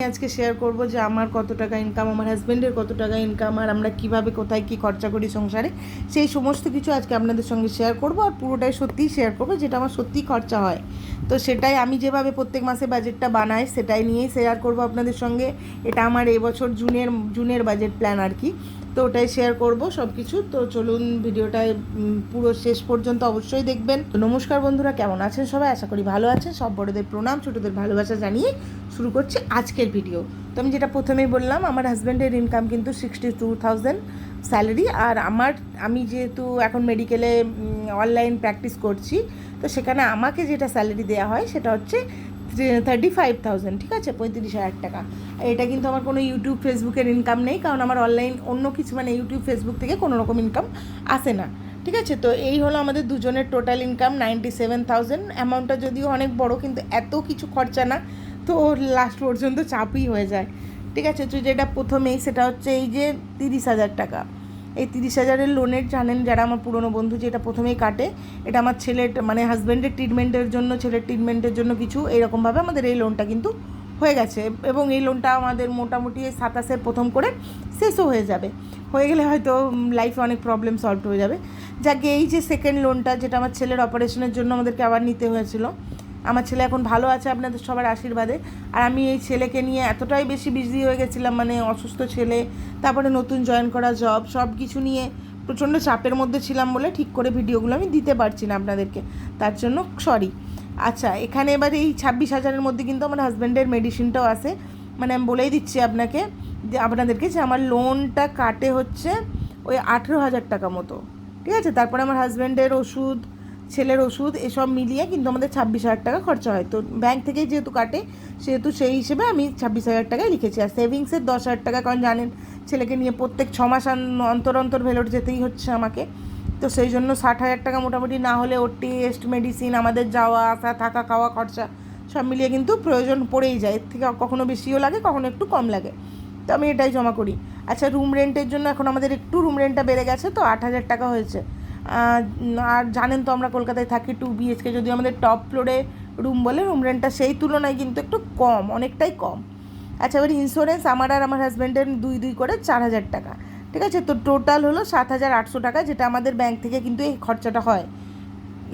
আজকে শেয়ার করব যে আমার কত টাকা ইনকাম আমার হাজব্যান্ডের কত টাকা ইনকাম আর আমরা কীভাবে, কোথায় কি খরচা করি সংসারে, সেই সমস্ত কিছু আজকে আপনাদের সঙ্গে শেয়ার করব আর পুরোটাই সত্যিই শেয়ার করব যেটা আমার সত্যিই খরচা হয়। তো সেটাই আমি যেভাবে প্রত্যেক মাসে বাজেটটা বানাই, সেটাই নিয়েই শেয়ার করব আপনাদের সঙ্গে। এটা আমার এবছর জুনের জুনের বাজেট প্ল্যান আর কি। তো ওটাই শেয়ার করব সব কিছু তো চলুন ভিডিওটায় পুরো শেষ পর্যন্ত অবশ্যই দেখবেন। নমস্কার বন্ধুরা, কেমন আছেন সবাই? আশা করি ভালো আছেন। সব বড়দের প্রণাম, ছোটদের ভালোবাসা জানিয়ে শুরু করছি আজকের ভিডিও তো আমি যেটা প্রথমেই বললাম, আমার হাজব্যান্ডের ইনকাম কিন্তু সিক্সটি টু থাউজেন্ড স্যালারি আর আমার, আমি যেহেতু এখন মেডিকেলে অনলাইন প্র্যাকটিস করছি, তো সেখানে আমাকে যেটা স্যালারি দেওয়া হয় সেটা হচ্ছে থার্টি ফাইভ থাউজেন্ড ঠিক আছে? পঁয়ত্রিশ হাজার টাকা। এটা কিন্তু আমার কোনো ইউটিউব ফেসবুকের ইনকাম নেই, কারণ আমার অনলাইন অন্য কিছু মানে ইউটিউব ফেসবুক থেকে কোনো রকম ইনকাম আসে না, ঠিক আছে? তো এই হলো আমাদের দুজনের total income ninety seven thousand অ্যামাউন্টটা যদিও অনেক বড়, কিন্তু এত কিছু খরচা না। তো লাস্ট পর্যন্ত চাপই হয়ে যায়। ঠিক আছে তো যেটা প্রথমেই, সেটা হচ্ছে এই যে তিরিশ হাজার টাকা। এই তিরিশ হাজারের লোনের জানেন যারা আমার পুরনো বন্ধু যেটা প্রথমেই কাটে, এটা আমার ছেলের মানে হাজব্যান্ডের ট্রিটমেন্টের জন্য, ছেলের ট্রিটমেন্টের জন্য কিছু এরকমভাবে আমাদের এই লোনটা কিন্তু হয়ে গেছে। এবং এই লোনটা আমাদের মোটামুটি সাতাশের প্রথম করে শেষও হয়ে যাবে। হয়ে গেলে হয়তো লাইফে অনেক প্রবলেম সলভ হয়ে যাবে। যাকে, এই যে সেকেন্ড লোনটা যেটা আমার ছেলের অপারেশনের জন্য আমাদেরকে আবার নিতে হয়েছিল আমার ছেলে এখন ভালো আছে আপনাদের সবার আশীর্বাদে। আর আমি এই ছেলেকে নিয়ে এতটাই বেশি বিজি হয়ে গেছিলাম মানে অসুস্থ ছেলে, তারপরে নতুন জয়েন করা জব সব কিছু নিয়ে প্রচণ্ড চাপের মধ্যে ছিলাম বলে ঠিক করে ভিডিওগুলো আমি দিতে পারছি না আপনাদেরকে। তার জন্য সরি আচ্ছা এখানে এবার এই ছাব্বিশ হাজারের মধ্যে কিন্তু আমার হাজব্যান্ডের মেডিসিনটাও আছে। মানে আমি বলেই দিচ্ছি আপনাকে যে আপনাদেরকে যে আমার লোনটা কাটে হচ্ছে ওই আঠেরো হাজার টাকা মতো। ঠিক আছে? তারপরে আমার হাজব্যান্ডের ওষুধ ছেলের ওষুধ এসব মিলিয়ে কিন্তু আমাদের ছাব্বিশ হাজার টাকা খরচা হয়। তো ব্যাংক থেকেই যেহেতু কাটে, সেহেতু সেই হিসেবে আমি ছাব্বিশ হাজার টাকায় লিখেছি। আর সেভিংসের দশ হাজার টাকা, কারণ জানেন, ছেলেকে নিয়ে প্রত্যেক ছ মাস অন্তর অন্তর ভেলোর যেতেই হচ্ছে আমাকে। তো সেই জন্য ষাট হাজার টাকা মোটামুটি না হলে ওর টেস্ট মেডিসিন আমাদের যাওয়া, আসা, থাকা, খাওয়া, খরচা সব মিলিয়ে কিন্তু প্রয়োজন পড়েই যায়। এর থেকে কখনো বেশিও লাগে, কখনো একটু কম লাগে। তো আমি এটাই জমা করি। আচ্ছা রুম রেন্টের জন্য এখন আমাদের একটু রুম রেন্টটা বেড়ে গেছে, তো আট হাজার টাকা হয়েছে। আর জানেন তো আমরা কলকাতায় থাকি টু বিএচকে যদি আমাদের টপ ফ্লোরে রুম বলে রুম রেন্টটা সেই তুলনায় কিন্তু একটু কম, অনেকটাই কম। আচ্ছা এবার ইন্স্যুরেন্স আমার আর আমার হাজব্যান্ডের দুই দুই করে চার হাজার টাকা, ঠিক আছে? তো টোটাল হলো সাত হাজার আটশো টাকা, যেটা আমাদের ব্যাংক থেকে কিন্তু এই খরচাটা হয়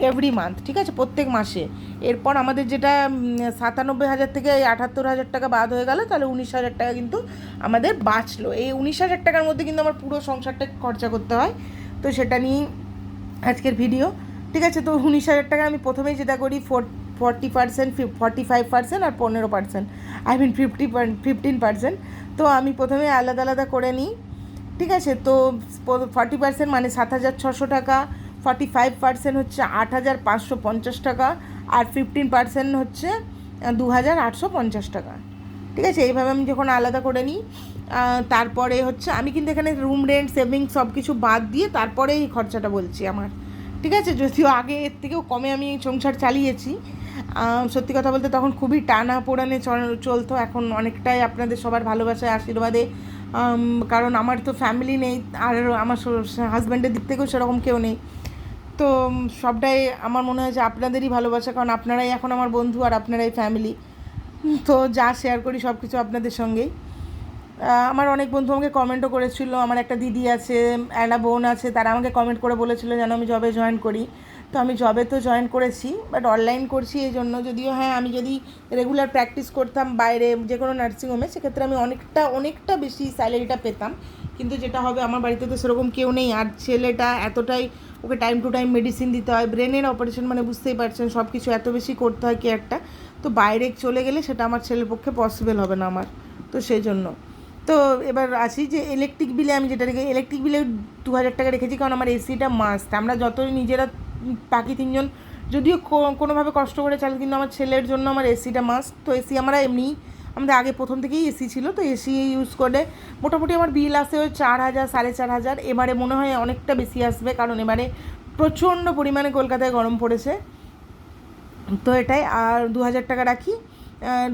এভরি মান্থ ঠিক আছে? প্রত্যেক মাসে। এরপর আমাদের যেটা সাতানব্বই হাজার থেকে এই আটাত্তর হাজার টাকা বাদ হয়ে গেল, তাহলে উনিশ হাজার টাকা কিন্তু আমাদের বাঁচলো। এই উনিশ হাজার টাকার মধ্যে কিন্তু আমার পুরো সংসারটা খরচা করতে হয়। তো সেটা নিয়েই আজকের ভিডিও ঠিক আছে, তো উনিশ হাজার টাকা আমি প্রথমেই যেটা করি, four forty percent forty five percent আর পনেরো percent I mean fifty fifteen percent তো আমি প্রথমে আলাদা আলাদা করে নিই। ঠিক আছে, তো ফর্টি পার্সেন্ট মানে সাত হাজার ছশো টাকা ফর্টি ফাইভ পার্সেন্ট হচ্ছে আট হাজার পাঁচশো পঞ্চাশ টাকা, আর ফিফটিন পার্সেন্ট হচ্ছে দু হাজার আটশো পঞ্চাশ টাকা। ঠিক আছে, এইভাবে আমি যখন আলাদা করে নিই তারপরে হচ্ছে আমি কিন্তু এখানে রুম রেন্ট সেভিংস সব কিছু বাদ দিয়ে তারপরে এই খরচাটা বলছি আমার। ঠিক আছে? যদিও আগে এর থেকেও কমে আমি সংসার চালিয়েছি। সত্যি কথা বলতে তখন খুবই টানা পোড়ানে চল- চলতো। এখন অনেকটাই আপনাদের সবার ভালোবাসায়, আশীর্বাদে। কারণ আমার তো ফ্যামিলি নেই, আর আমার হাজব্যান্ডের দিক থেকেও সেরকম কেউ নেই। তো সবটাই আমার মনে হয় যে আপনাদেরই ভালোবাসা, কারণ আপনারাই এখন আমার বন্ধু আর আপনারাই ফ্যামিলি তো যা শেয়ার করি সব কিছু আপনাদের সঙ্গেই। আমার অনেক বন্ধু আমাকে কমেন্টও করেছিল, আমার একটা দিদি আছে একটা বোন আছে, তারা আমাকে কমেন্ট করে বলেছিল যেন আমি জবে জয়েন করি। তো আমি জবে তো জয়েন করেছি বাট অনলাইন করছি এই জন্য যদিও হ্যাঁ আমি যদি রেগুলার প্র্যাকটিস করতাম বাইরে যে কোনো নার্সিংহোমে সেক্ষেত্রে আমি অনেকটা অনেকটা বেশি স্যালারিটা পেতাম। কিন্তু যেটা হবে, আমার বাড়িতে তো সেরকম কেউ নেই, আর ছেলেটা এতটাই ওকে টাইম টু টাইম মেডিসিন দিতে হয় ব্রেনের অপারেশন মানে বুঝতেই পারছেন সব কিছু এত বেশি করতে হয় কেয়ারটা তো বাইরে চলে গেলে সেটা আমার ছেলের পক্ষে পসিবল হবে না আমার, তো সেই জন্য। তো এবার আসি যে ইলেকট্রিক বিলে আমি যেটা রেখে ইলেকট্রিক বিলে দু হাজার টাকা রেখেছি, কারণ আমার এসিটা মাস্ট আমরা যতই নিজেরা বাকি তিনজন, যদিও কোনোভাবে কষ্ট করে চাল, কিন্তু আমার ছেলের জন্য আমার এসিটা মাস্ট তো এসি আমরা এমনি আমাদের আগে প্রথম থেকেই এসি ছিল, তো এসি ইউজ করে মোটামুটি আমার বিল আসে ওই চার হাজার, সাড়ে চার হাজার। এবারে মনে হয় অনেকটা বেশি আসবে, কারণ এবারে প্রচণ্ড পরিমাণে কলকাতায় গরম পড়েছে। তো এটাই, আর দু হাজার টাকা রাখি।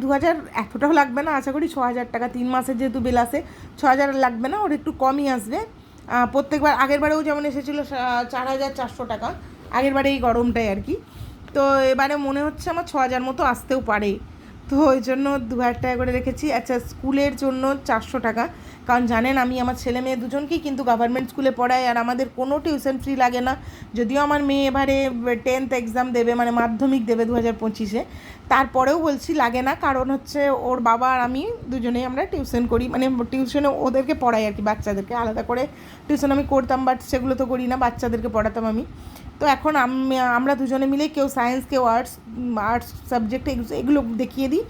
দু হাজার এতটাও লাগবে না, আশা করি ছ হাজার টাকা, তিন মাসের যেহেতু বিল আসে ছ হাজার লাগবে না, ওর একটু কমই আসবে। প্রত্যেকবার, আগের বারেও যেমন এসেছিল চার হাজার চারশো টাকা, আগের বারে এই গরমটাই আর কি। তো এবারে মনে হচ্ছে আমার ছ হাজার মতো আসতেও পারে। তো ওই জন্য দু হাজার টাকা করে রেখেছি। আচ্ছা স্কুলের জন্য চারশো টাকা। কারণ জানেন, আমি আমার ছেলে মেয়ে দুজনকেই কিন্তু গভর্নমেন্ট স্কুলে পড়াই, আর আমাদের কোনো টিউশন ফ্রি লাগে না। যদিও আমার মেয়ে এবারে টেন্থ এক্সাম দেবে মানে মাধ্যমিক দেবে দু হাজার পঁচিশে। তারপরেও বলছি, লাগে না। কারণ হচ্ছে ওর বাবা আর আমি দুজনেই আমরা টিউশন করি। মানে টিউশনে ওদেরকে পড়াই আর কি, বাচ্চাদেরকে। আলাদা করে টিউশন আমি করতাম বাট সেগুলো তো করি না, বাচ্চাদেরকে পড়াতাম আমি। তো এখন আমরা দুজনে মিলে কেউ সায়েন্স কেউ আর্টস আর্টস সাবজেক্ট এগুলো দেখিয়ে দিই।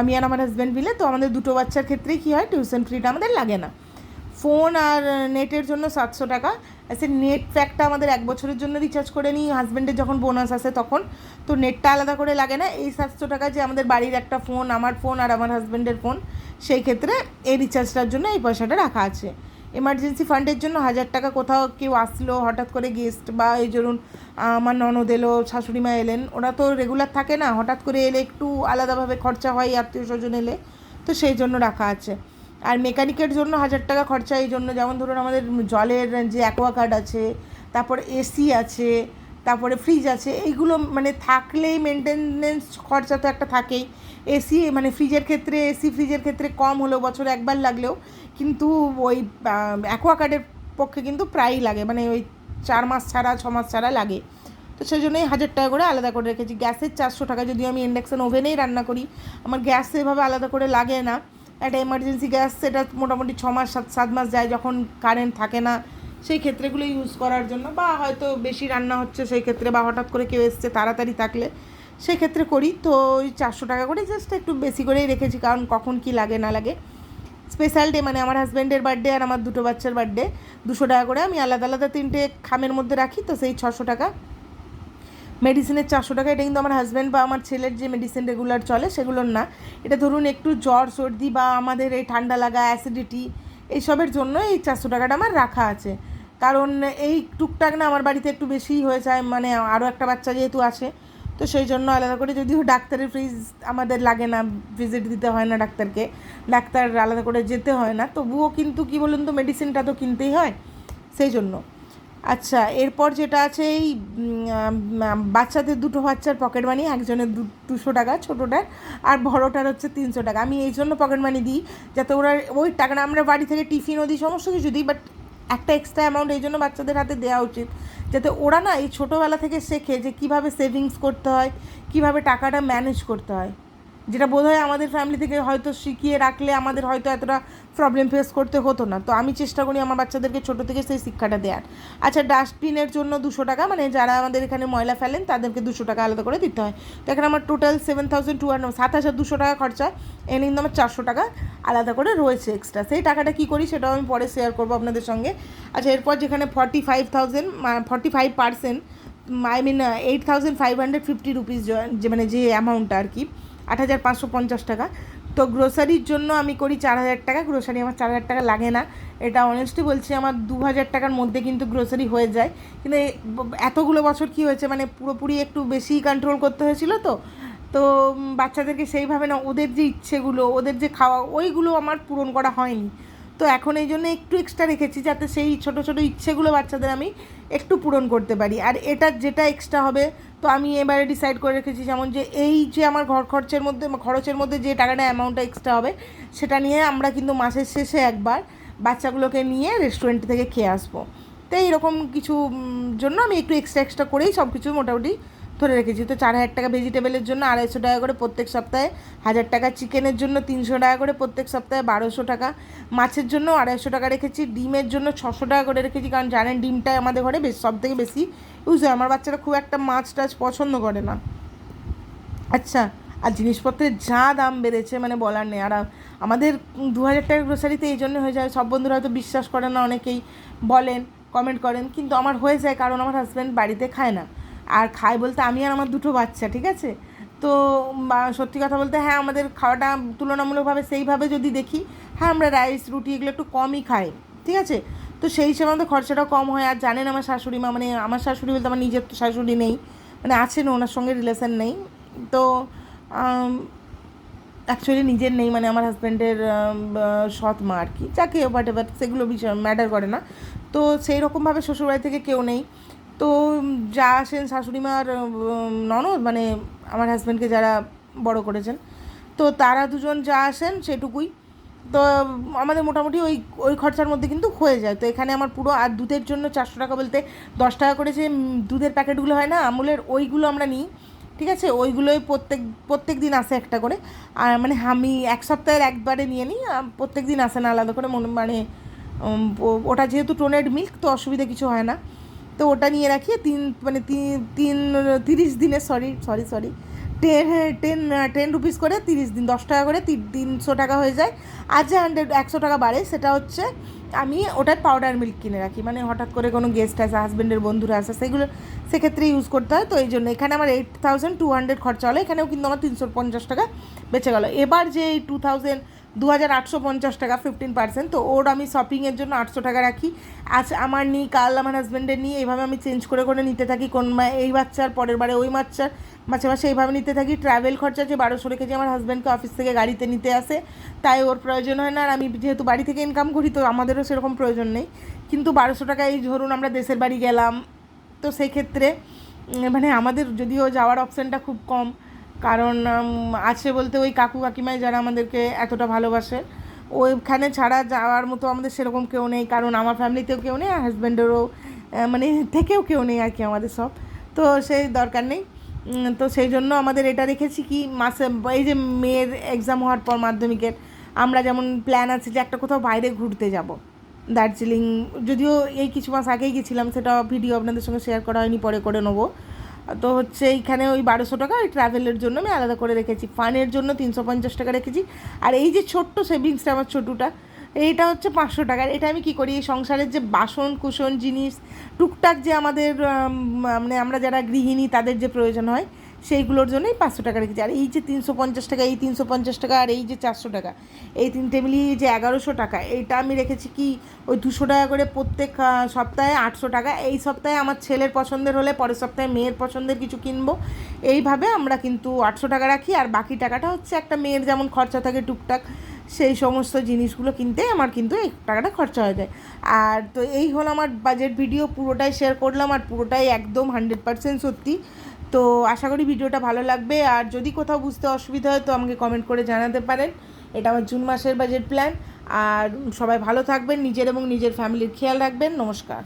আমি আর আমার হাজব্যান্ড মিলে। তো আমাদের দুটো বাচ্চার ক্ষেত্রেই কী হয় টিউশন ফ্রিটা আমাদের লাগে না। ফোন আর নেটের জন্য সাতশো টাকা। সে নেট প্যাকটা আমাদের এক বছরের জন্য রিচার্জ করে নিই। হাজব্যান্ডের যখন বোনাস আসে তখন। তো নেটটা আলাদা করে লাগে না। এই সাতশো টাকা যে আমাদের বাড়ির একটা ফোন আমার ফোন আর আমার হাজব্যান্ডের ফোন সেই ক্ষেত্রে এই রিচার্জটার জন্য এই পয়সাটা রাখা আছে। এমার্জেন্সি ফান্ডের জন্য হাজার টাকা কোথাও কেউ আসলো, হঠাৎ করে গেস্ট বা এই ধরুন, আমার ননদ এলো, শাশুড়ি মা এলেন, ওরা তো রেগুলার থাকে না, হঠাৎ করে এলে একটু আলাদাভাবে খরচা হয়, আত্মীয় স্বজন এলে, তো সেই জন্য রাখা আছে। আর মেকানিকের জন্য হাজার টাকা খরচা, এই জন্য যেমন ধরুন আমাদের জলের যে অ্যাকোয়াগার্ড আছে, তারপর এসি আছে তারপরে ফ্রিজ আছে, এইগুলো মানে থাকলেই মেনটেনেন্স খরচা তো একটা থাকেই। এসি মানে ফ্রিজের ক্ষেত্রে এসি ফ্রিজের ক্ষেত্রে কম হলেও, বছরে একবার লাগলেও, কিন্তু ওই অ্যাকোয়াগার্ডের পক্ষে কিন্তু প্রায়ই লাগে মানে ওই চার মাস ছাড়া, ছ মাস ছাড়া লাগে। তো সেই জন্যই হাজার টাকা করে আলাদা করে রেখেছি। গ্যাসের চারশো টাকা যদি আমি ইন্ডাকশান ওভেনেই রান্না করি, আমার গ্যাস এভাবে আলাদা করে লাগে না। একটা এমার্জেন্সি গ্যাস, সেটা মোটামুটি ছ মাস, সাত সাত মাস যায়, যখন কারেন্ট থাকে না সেই ক্ষেত্রেগুলো ইউজ করার জন্য বা হয়তো বেশি রান্না হচ্ছে সেই ক্ষেত্রে বা হঠাৎ করে কেউ এসছে তাড়াতাড়ি থাকলে সেই ক্ষেত্রে করি। তো ওই চারশো টাকা করে জাস্ট একটু বেশি করেই রেখেছি কারণ কখন কি লাগে, না লাগে। স্পেশাল ডে মানে আমার হাজব্যান্ডের বার্থডে আর আমার দুটো বাচ্চার বার্থডে দুশো টাকা করে আমি আলাদা আলাদা তিনটে খামের মধ্যে রাখি, তো সেই ছশো টাকা। মেডিসিনের চারশো টাকা, এটা কিন্তু আমার হাজব্যান্ড বা আমার ছেলের যে মেডিসিন রেগুলার চলে সেগুলোর না। এটা ধরুন একটু জ্বর, সর্দি বা আমাদের এই ঠান্ডা লাগা অ্যাসিডিটি এইসবের জন্য এই চারশো টাকাটা আমার রাখা আছে। কারণ এই টুকটাক না আমার বাড়িতে একটু বেশিই হয়ে যায় মানে আরও একটা বাচ্চা যেহেতু আছে, তো সেই জন্য আলাদা করে যদিও ডাক্তারের ফিজ আমাদের লাগে না ভিজিট দিতে হয় না ডাক্তারকে, ডাক্তার আলাদা করে যেতে হয় না, তবুও কিন্তু কী বলুন তো মেডিসিনটা তো কিনতেই হয়, সেই জন্য। আচ্ছা এরপর যেটা আছে এই বাচ্চাদের দুটো বাচ্চার পকেট মানি একজনের দু, দুশো টাকা, ছোটোটার, আর বড়োটার হচ্ছে তিনশো টাকা। আমি এই জন্য পকেট মানি দিই, যাতে ওরা ওই টাকাটা আমরা বাড়ি থেকে টিফিনও দিই, সমস্ত কিছু দিই বাট একটা এক্সট্রা অ্যামাউন্ট এই জন্য বাচ্চাদের হাতে দেওয়া উচিত। যাতে ওরা না এই ছোটোবেলা থেকে শেখে যে কীভাবে সেভিংস করতে হয়, কীভাবে টাকাটা ম্যানেজ করতে হয়। যেটা বোধ হয় আমাদের ফ্যামিলি থেকে হয়তো শিখিয়ে রাখলে আমাদের হয়তো এতটা প্রবলেম ফেস করতে হতো না। তো আমি চেষ্টা করি আমার বাচ্চাদেরকে ছোটো থেকে সেই শিক্ষাটা দেওয়ার। আচ্ছা ডাস্টবিনের জন্য দুশো টাকা মানে যারা আমাদের এখানে ময়লা ফেলেন, তাদেরকে দুশো টাকা আলাদা করে দিতে হয়। তো এখানে আমার total seven thousand two hundred সাত হাজার দুশো টাকা খরচা। এনে কিন্তু আমার চারশো টাকা আলাদা করে রয়েছে এক্সট্রা সেই টাকাটা কী করি সেটাও আমি পরে শেয়ার করব আপনাদের সঙ্গে। আচ্ছা এরপর যেখানে forty five thousand forty five percent I mean eight thousand five hundred fifty rupees যে মানে যে অ্যামাউন্টটা আর কি, আট হাজার পাঁচশো পঞ্চাশ টাকা। তো গ্রোসারির জন্য আমি করি চার হাজার টাকা গ্রোসারি আমার চার হাজার টাকা লাগে না। এটা অনেস্টলি বলছি, আমার দু হাজার টাকার মধ্যে কিন্তু গ্রোসারি হয়ে যায়। কিন্তু এতগুলো বছর কি হয়েছে মানে পুরোপুরি একটু বেশি কন্ট্রোল করতে হয়েছিল তো। তো বাচ্চাদেরকে সেইভাবে না, ওদের যে ইচ্ছেগুলো, ওদের যে খাওয়া, ওইগুলো আমার পূরণ করা হয়নি। তো এখন এই জন্য একটু এক্সট্রা রেখেছি যাতে সেই ছোট ছোট ইচ্ছেগুলো বাচ্চাদের আমি একটু পূরণ করতে পারি। আর এটা যেটা এক্সট্রা হবে, তো আমি এবারে ডিসাইড করে রেখেছি যেমন যে এই যে আমার ঘর খরচের মধ্যে খরচের মধ্যে যে টাকাটা অ্যামাউন্টটা এক্সট্রা হবে, সেটা নিয়ে আমরা কিন্তু মাসের শেষে একবার বাচ্চাগুলোকে নিয়ে রেস্টুরেন্ট থেকে খেয়ে আসব। তো এইরকম কিছু জন্য আমি একটু এক্সট্রা এক্সট্রা করেই সব কিছু মোটামুটি ধরে রেখেছি তো চার হাজার টাকা ভেজিটেবলের জন্য আড়াইশো টাকা করে প্রত্যেক সপ্তাহে, হাজার টাকা চিকেনের জন্য তিনশো টাকা করে প্রত্যেক সপ্তাহে বারোশো টাকা, মাছের জন্য আড়াইশো টাকা রেখেছি, ডিমের জন্য ছশো টাকা করে রেখেছি, কারণ জানেন ডিমটাই আমাদের ঘরে বেশ, সব থেকে বেশি ইউজ হয়। আমার বাচ্চারা খুব একটা মাছ টাছ পছন্দ করে না। আচ্ছা আর জিনিসপত্রের যা দাম বেড়েছে মানে বলার নেই। আর আমাদের দু হাজার টাকা গ্রোসারিতে এই জন্য হয়ে যায়, সব বন্ধুরা হয়তো বিশ্বাস করে না, অনেকেই বলেন কমেন্ট করেন, কিন্তু আমার হয়ে যায়, কারণ আমার হাজব্যান্ড বাড়িতে খায় না। আর খাই বলতে আমি আর আমার দুটো বাচ্চা, ঠিক আছে? তো সত্যি কথা বলতে হ্যাঁ আমাদের খাওয়াটা তুলনামূলকভাবে সেইভাবে যদি দেখি হ্যাঁ আমরা রাইস, রুটি এগুলো একটু কমই খাই, ঠিক আছে? তো সেই হিসেবে আমাদের খরচাটাও কম হয়। আর জানেন আমার শাশুড়ি মা মানে আমার শাশুড়ি বলতে আমার নিজের তো শাশুড়ি নেই মানে আছেন, ওনার সঙ্গে রিলেশন নেই। তো অ্যাকচুয়ালি নিজের নেই মানে আমার হাজব্যান্ডের সৎ মা আর কি। যাকে বাট এবার সেগুলো বিষয় ম্যাটার করে না। তো সেই রকমভাবে শ্বশুরবাড়ি থেকে কেউ নেই। তো যা আসেন শাশুড়ি মার ননদ মানে আমার হাজব্যান্ডকে যারা বড় করেছেন, তো তারা দুজন যা আসেন সেটুকুই। তো আমাদের মোটামুটি ওই ওই খরচার মধ্যে কিন্তু হয়ে যায়। তো এখানে আমার পুরো আর দুধের জন্য চারশো টাকা বলতে দশ টাকা করে যে দুধের প্যাকেটগুলো হয় না, আমুলের ওইগুলো আমরা নিই, ঠিক আছে? ওইগুলোই প্রত্যেক প্রত্যেক দিন আসে একটা করে। আর মানে আমি এক সপ্তাহের একবারে নিয়ে নিই প্রত্যেক দিন আসে না আলাদা করে মানে ওটা যেহেতু টোনেড মিল্ক তো অসুবিধা কিছু হয় না। তো ওটা নিয়ে রাখি, তিন মানে তিন তিরিশ দিনে sorry sorry sorry ten ten ten rupees করে তিরিশ দিন, দশ টাকা করে তিন, তিনশো টাকা হয়ে যায়। আর যে হান্ড্রেড একশো টাকা বাড়ে, সেটা হচ্ছে আমি ওটার পাউডার মিল্ক কিনে রাখি। মানে হঠাৎ করে কোনো গেস্ট আসে হাজব্যান্ডের বন্ধুরা আসে, সেগুলো, সেক্ষেত্রে ইউজ করতে হয়। তো এই জন্য এখানে আমার এইট থাউজেন্ড টু হান্ড্রেড খরচা হলো। এখানেও কিন্তু আমার তিনশো পঞ্চাশ টাকা বেঁচে গেলো। এবার যে এই টু থাউজেন্ড দু হাজার আটশো পঞ্চাশ টাকা ফিফটিন পার্সেন্ট তো ওর আমি শপিংয়ের জন্য আটশো টাকা রাখি। আজ আমার নিই কাল আমার হাজব্যান্ডের নিয়ে এইভাবে আমি চেঞ্জ করে করে নিতে থাকি। কোন এই বাচ্চার, পরের বারে ওই বাচ্চার, মাঝে মাঝে এইভাবে নিতে থাকি। ট্রাভেল খরচা যে বারোশো রেখেছি আমার হাজব্যান্ডকে অফিস থেকে গাড়িতে নিতে আসে, তাই ওর প্রয়োজন হয় না। আর আমি যেহেতু বাড়ি থেকে ইনকাম করি, তো আমাদেরও সেরকম প্রয়োজন নেই। কিন্তু বারোশো টাকায় ধরুন আমরা দেশের বাড়ি গেলাম, তো সেই ক্ষেত্রে মানে আমাদের যদিও যাওয়ার অপশানটা খুব কম কারণ আছে বলতে ওই কাকু কাকিমাই যারা আমাদেরকে এতটা ভালোবাসে। ওইখানে ছাড়া যাওয়ার মতো আমাদের সেরকম কেউ নেই, কারণ আমার ফ্যামিলিতেও কেউ নেই, আর হাজব্যান্ডেরও মানে থেকেও কেউ নেই আর কি আমাদের সব। তো সেই দরকার নেই। তো সেই জন্য আমাদের এটা রেখেছি কি, মাসে, এই যে মেয়ের এক্সাম হওয়ার পর মাধ্যমিকের, আমরা যেমন প্ল্যান আছে যে একটা কোথাও বাইরে ঘুরতে যাব। দার্জিলিং, যদিও এই কিছু মাস আগেই গেছিলাম, সেটা ভিডিও আপনাদের সঙ্গে শেয়ার করা হয়নি, পরে করে নেব। তো হচ্ছে এইখানে ওই বারোশো টাকা ওই ট্রাভেলের জন্য আমি আলাদা করে রেখেছি। ফানের জন্য তিনশো পঞ্চাশ টাকা রেখেছি। আর এই যে ছোট্ট সেভিংসটা আমার ছোটোটা এইটা হচ্ছে পাঁচশো টাকার এটা আমি কি করি, এই সংসারের যে বাসন কুসন জিনিস, টুকটাক যে আমাদের মানে আমরা যারা গৃহিণী তাদের যে প্রয়োজন হয় সেইগুলোর জন্যই পাঁচশো টাকা রেখেছি। আর এই যে তিনশো পঞ্চাশ টাকা, এই তিনশো পঞ্চাশ টাকা, আর এই যে চারশো টাকা, এই তিনটে মিলিয়ে যে এগারোশো টাকা এইটা আমি রেখেছি কি ওই দুশো টাকা করে প্রত্যেক সপ্তাহে আটশো টাকা। এই সপ্তাহে আমার ছেলের পছন্দের হলে পরের সপ্তাহে মেয়ের পছন্দের কিছু কিনবো। এইভাবে আমরা কিন্তু আটশো টাকা রাখি, আর বাকি টাকাটা হচ্ছে একটা মেয়ের যেমন খরচা থাকে টুকটাক, সেই সমস্ত জিনিসগুলো কিনতে আমার কিন্তু এই টাকাটা খরচা হয়ে যায়। আর তো এই হলো আমার বাজেট ভিডিও পুরোটাই শেয়ার করলাম, আর পুরোটাই একদম হান্ড্রেড পার্সেন্ট সত্যি। তো আশা করি ভিডিওটা ভালো লাগবে। আর যদি কোথাও বুঝতে অসুবিধা হয়, তো আমাকে কমেন্ট করে জানাতে পারেন। এটা আমার জুন মাসের বাজেট প্ল্যান আর সবাই ভালো থাকবেন, নিজের এবং নিজের ফ্যামিলির খেয়াল রাখবেন। নমস্কার।